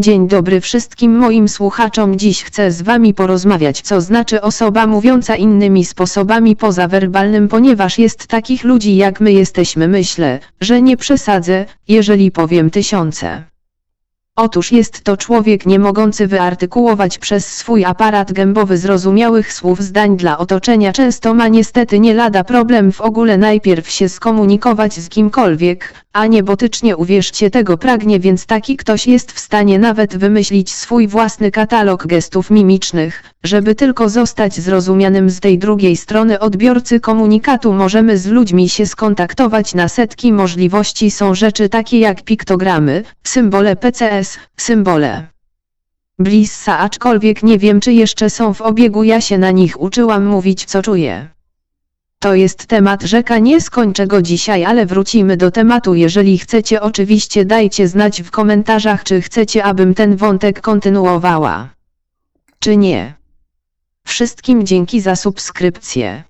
Dzień dobry wszystkim moim słuchaczom. Dziś chcę z wami porozmawiać, co znaczy osoba mówiąca innymi sposobami poza werbalnym, ponieważ jest takich ludzi jak my jesteśmy. Myślę, że nie przesadzę, jeżeli powiem tysiące. Otóż jest to człowiek nie mogący wyartykułować przez swój aparat gębowy zrozumiałych słów zdań dla otoczenia. Często ma niestety nie lada problem w ogóle najpierw się skomunikować z kimkolwiek, a niebotycznie uwierzcie tego pragnie, więc taki ktoś jest w stanie nawet wymyślić swój własny katalog gestów mimicznych, żeby tylko zostać zrozumianym z tej drugiej strony odbiorcy komunikatu. Możemy z ludźmi się skontaktować na setki możliwości. Są rzeczy takie jak piktogramy, symbole PCS, symbole. Blissa, aczkolwiek nie wiem czy jeszcze są w obiegu, ja się na nich uczyłam mówić co czuję. To jest temat rzeka, nie skończę go dzisiaj, ale wrócimy do tematu. Jeżeli chcecie, oczywiście dajcie znać w komentarzach, czy chcecie, abym ten wątek kontynuowała. Czy nie. Wszystkim dzięki za subskrypcję.